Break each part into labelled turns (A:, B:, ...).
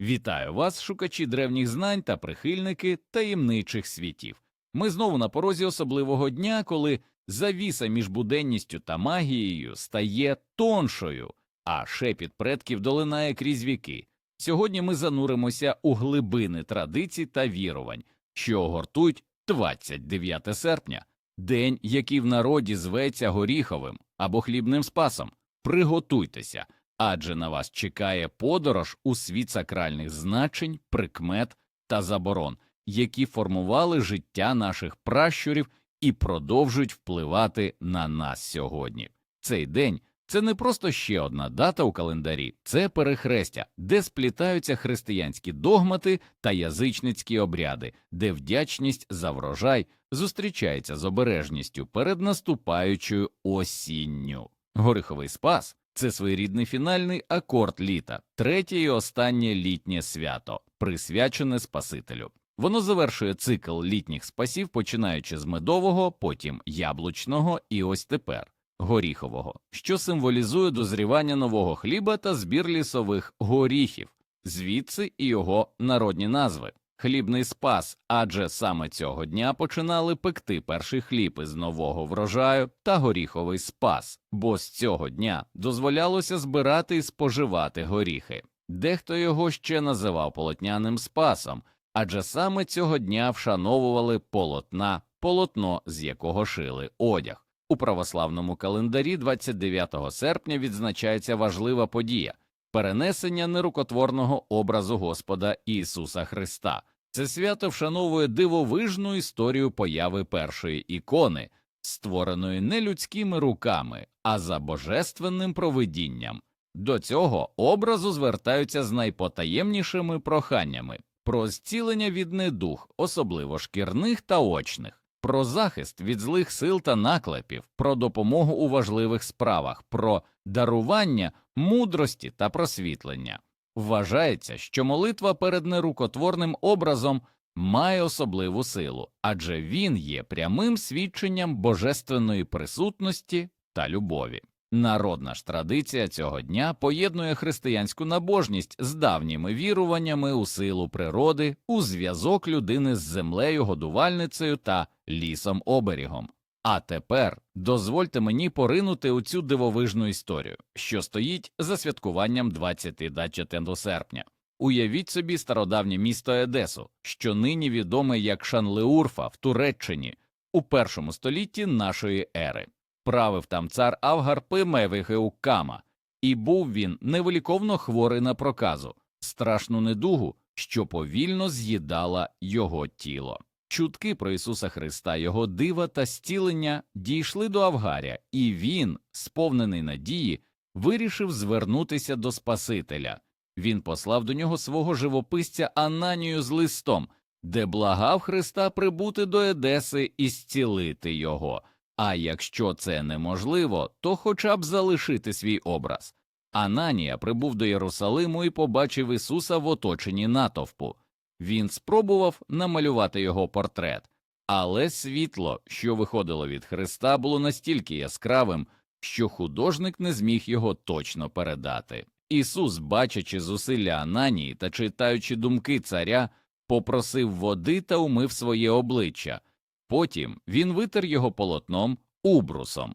A: Вітаю вас, шукачі древніх знань та прихильники таємничих світів. Ми знову на порозі особливого дня, коли завіса між буденністю та магією стає тоншою, а шепіт предків долинає крізь віки. Сьогодні ми зануримося у глибини традицій та вірувань, що огортують 29 серпня, день, який в народі зветься горіховим або хлібним спасом. Приготуйтеся, адже на вас чекає подорож у світ сакральних значень, прикмет та заборон, які формували життя наших пращурів і продовжують впливати на нас сьогодні. Цей день це не просто ще одна дата у календарі, це перехрестя, де сплітаються християнські догмати та язичницькі обряди, де вдячність за врожай зустрічається з обережністю перед наступаючою осінню. Гориховий спас це своєрідний фінальний акорд літа, третє і останнє літнє свято, присвячене Спасителю. Воно завершує цикл літніх спасів, починаючи з медового, потім яблучного і ось тепер горіхового, що символізує дозрівання нового хліба та збір лісових горіхів, звідси і його народні назви. Хлібний спас, адже саме цього дня починали пекти перший хліб із нового врожаю та горіховий спас, бо з цього дня дозволялося збирати і споживати горіхи. Дехто його ще називав полотняним спасом, адже саме цього дня вшановували полотна, полотно, з якого шили одяг. У православному календарі 29 серпня відзначається важлива подія перенесення нерукотворного образу Господа Ісуса Христа. Це свято вшановує дивовижну історію появи першої ікони, створеної не людськими руками, а за божественним провидінням. До цього образу звертаються з найпотаємнішими проханнями про зцілення від недух, особливо шкірних та очних, про захист від злих сил та наклепів, про допомогу у важливих справах, про дарування мудрості та просвітлення. Вважається, що молитва перед нерукотворним образом має особливу силу, адже він є прямим свідченням божественної присутності та любові. Народна ж традиція цього дня поєднує християнську набожність з давніми віруваннями у силу природи, у зв'язок людини з землею, годувальницею та лісом оберігом. А тепер дозвольте мені поринути у цю дивовижну історію, що стоїть за святкуванням 24 серпня. Уявіть собі стародавнє місто Едесу, що нині відоме як Шанлеурфа в Туреччині у першому столітті нашої ери. Правив там цар Авгарпи Мевигеуккама, і був він невиліковно хворий на проказу, страшну недугу, що повільно з'їдала його тіло. Чутки про Ісуса Христа, Його дива та зцілення дійшли до Авгаря, і він, сповнений надії, вирішив звернутися до Спасителя. Він послав до нього свого живописця Ананію з листом, де благав Христа прибути до Едеси і зцілити його. А якщо це неможливо, то хоча б залишити свій образ. Ананія прибув до Єрусалиму і побачив Ісуса в оточенні натовпу. Він спробував намалювати його портрет, але світло, що виходило від Христа, було настільки яскравим, що художник не зміг його точно передати. Ісус, бачачи зусилля Ананії та читаючи думки царя, попросив води та умив своє обличчя. Потім він витер його полотном убрусом.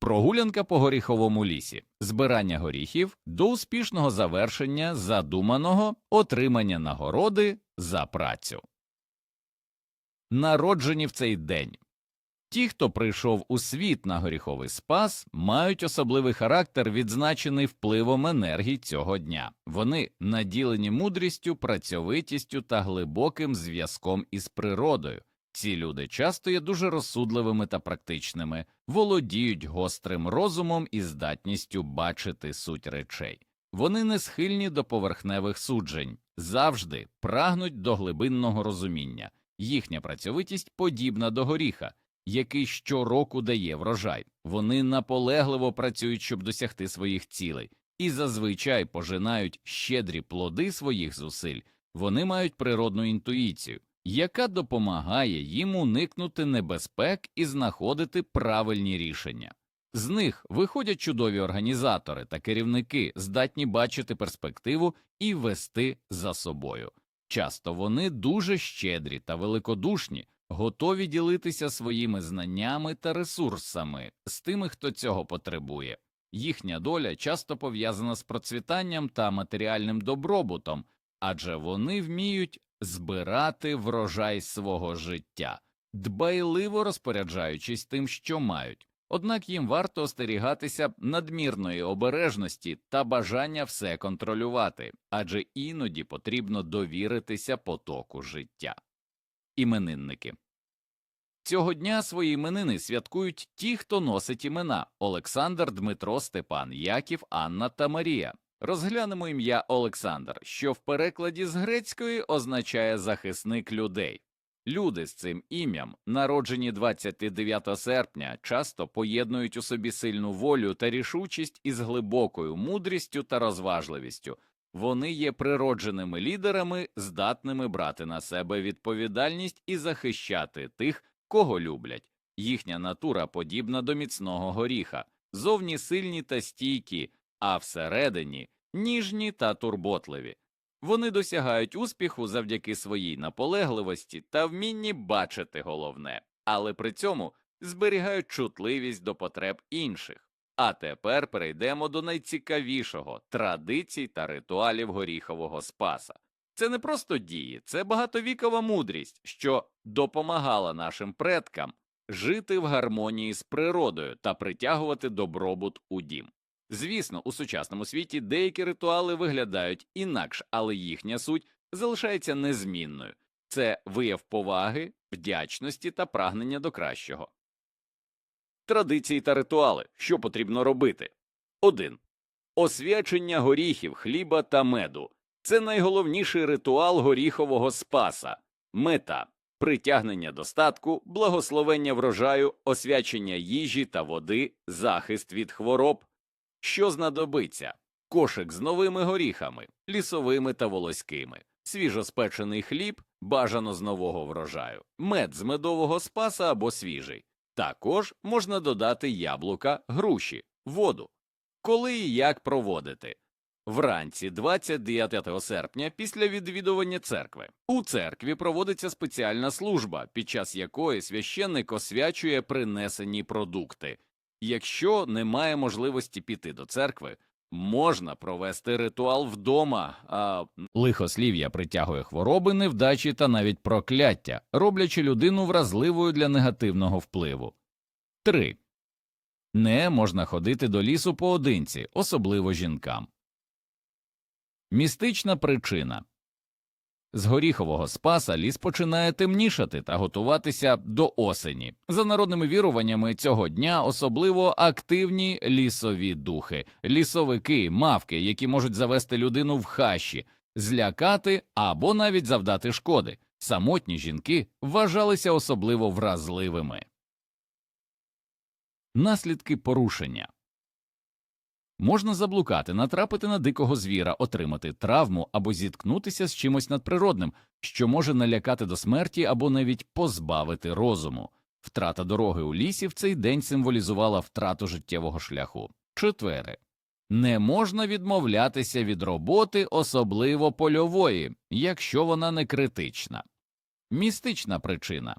A: Прогулянка по горіховому лісі, збирання горіхів до успішного завершення задуманого отримання нагороди за працю. Народжені в цей день. Ті, хто прийшов у світ на горіховий спас, мають особливий характер, відзначений впливом енергії цього дня. Вони наділені мудрістю, працьовитістю та глибоким зв'язком із природою. Ці люди часто є дуже розсудливими та практичними, володіють гострим розумом і здатністю бачити суть речей. Вони не схильні до поверхневих суджень, завжди прагнуть до глибинного розуміння. Їхня працьовитість подібна до горіха, який щороку дає врожай. Вони наполегливо працюють, щоб досягти своїх цілей, і зазвичай пожинають щедрі плоди своїх зусиль. Вони мають природну інтуїцію яка допомагає їм уникнути небезпек і знаходити правильні рішення. З них виходять чудові організатори та керівники, здатні бачити перспективу і вести за собою. Часто вони дуже щедрі та великодушні, готові ділитися своїми знаннями та ресурсами з тими, хто цього потребує. Їхня доля часто пов'язана з процвітанням та матеріальним добробутом, адже вони вміють збирати врожай свого життя, дбайливо розпоряджаючись тим, що мають. Однак їм варто остерігатися надмірної обережності та бажання все контролювати, адже іноді потрібно довіритися потоку життя. Іменинники Цього дня свої іменини святкують ті, хто носить імена Олександр, Дмитро, Степан, Яків, Анна та Марія. Розглянемо ім'я Олександр, що в перекладі з грецької означає захисник людей. Люди з цим ім'ям, народжені 29 серпня, часто поєднують у собі сильну волю та рішучість із глибокою мудрістю та розважливістю. Вони є природженими лідерами, здатними брати на себе відповідальність і захищати тих, кого люблять. Їхня натура подібна до міцного горіха, зовні сильні та стійкі, а всередині ніжні та турботливі. Вони досягають успіху завдяки своїй наполегливості та вмінні бачити головне, але при цьому зберігають чутливість до потреб інших. А тепер перейдемо до найцікавішого традицій та ритуалів горіхового спаса. Це не просто дії, це багатовікова мудрість, що допомагала нашим предкам жити в гармонії з природою та притягувати добробут у дім. Звісно, у сучасному світі деякі ритуали виглядають інакше, але їхня суть залишається незмінною це вияв поваги, вдячності та прагнення до кращого. Традиції та ритуали. Що потрібно робити? 1. Освячення горіхів, хліба та меду. Це найголовніший ритуал горіхового спаса. Мета притягнення достатку, благословення врожаю, освячення їжі та води, захист від хвороб. Що знадобиться? Кошик з новими горіхами, лісовими та волоськими, свіжоспечений хліб, бажано з нового врожаю, мед з медового спаса або свіжий. Також можна додати яблука, груші, воду. Коли і як проводити? Вранці 29 серпня після відвідування церкви у церкві проводиться спеціальна служба, під час якої священник освячує принесені продукти. Якщо немає можливості піти до церкви, можна провести ритуал вдома, а лихослів'я притягує хвороби, невдачі та навіть прокляття, роблячи людину вразливою для негативного впливу. 3. Не можна ходити до лісу поодинці, особливо жінкам. Містична причина з горіхового спаса ліс починає темнішати та готуватися до осені. За народними віруваннями цього дня особливо активні лісові духи, лісовики, мавки, які можуть завести людину в хащі, злякати або навіть завдати шкоди. Самотні жінки вважалися особливо вразливими. Наслідки порушення Можна заблукати, натрапити на дикого звіра, отримати травму або зіткнутися з чимось надприродним, що може налякати до смерті або навіть позбавити розуму. Втрата дороги у лісі в цей день символізувала втрату життєвого шляху. Четвере. Не можна відмовлятися від роботи, особливо польової, якщо вона не критична. Містична причина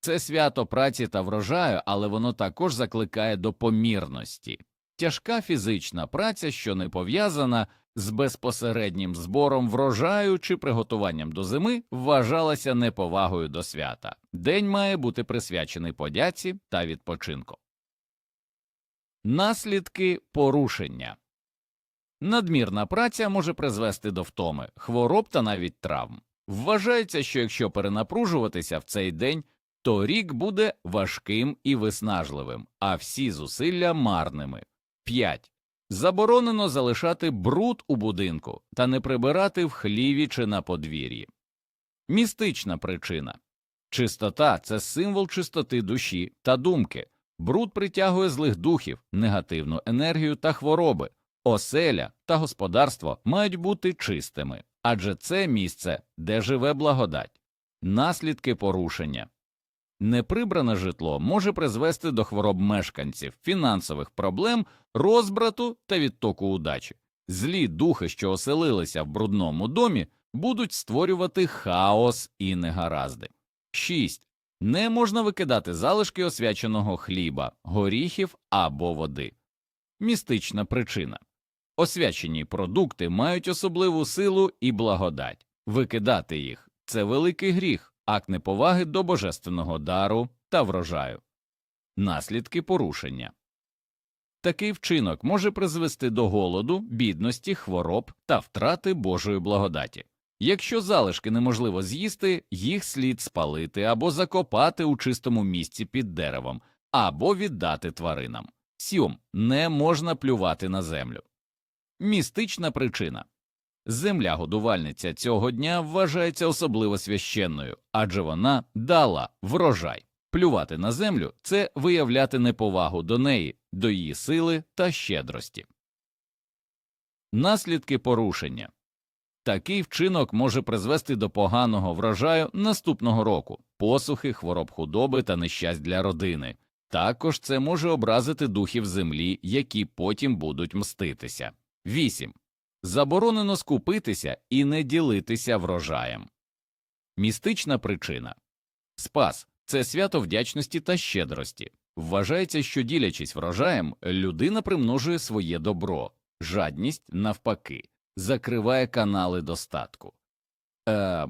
A: це свято праці та врожаю, але воно також закликає до помірності. Тяжка фізична праця, що не пов'язана з безпосереднім збором врожаю чи приготуванням до зими, вважалася неповагою до свята. День має бути присвячений подяці та відпочинку. Наслідки порушення надмірна праця може призвести до втоми, хвороб та навіть травм. Вважається, що якщо перенапружуватися в цей день, то рік буде важким і виснажливим, а всі зусилля марними. 5. Заборонено залишати бруд у будинку та не прибирати в хліві чи на подвір'ї. Містична причина чистота це символ чистоти душі та думки. Бруд притягує злих духів, негативну енергію та хвороби. Оселя та господарство мають бути чистими, адже це місце, де живе благодать. Наслідки порушення Неприбране житло може призвести до хвороб мешканців, фінансових проблем, розбрату та відтоку удачі. Злі духи, що оселилися в брудному домі, будуть створювати хаос і негаразди. 6. Не можна викидати залишки освяченого хліба, горіхів або води. Містична причина. Освячені продукти мають особливу силу і благодать. Викидати їх це великий гріх, акт неповаги до божественного дару та врожаю. Наслідки порушення. Такий вчинок може призвести до голоду, бідності, хвороб та втрати Божої благодаті. Якщо залишки неможливо з'їсти, їх слід спалити або закопати у чистому місці під деревом, або віддати тваринам. 7. Не можна плювати на землю. Містична причина. Земля годувальниця цього дня вважається особливо священною, адже вона дала врожай. Плювати на землю це виявляти неповагу до неї, до її сили та щедрості. Наслідки порушення такий вчинок може призвести до поганого врожаю наступного року, посухи, хвороб худоби та нещасть для родини. Також це може образити духів землі, які потім будуть мститися. 8. Заборонено скупитися і не ділитися врожаєм. Містична причина Спас це свято вдячності та щедрості. Вважається, що ділячись врожаєм, людина примножує своє добро, жадність, навпаки, закриває канали достатку. Е,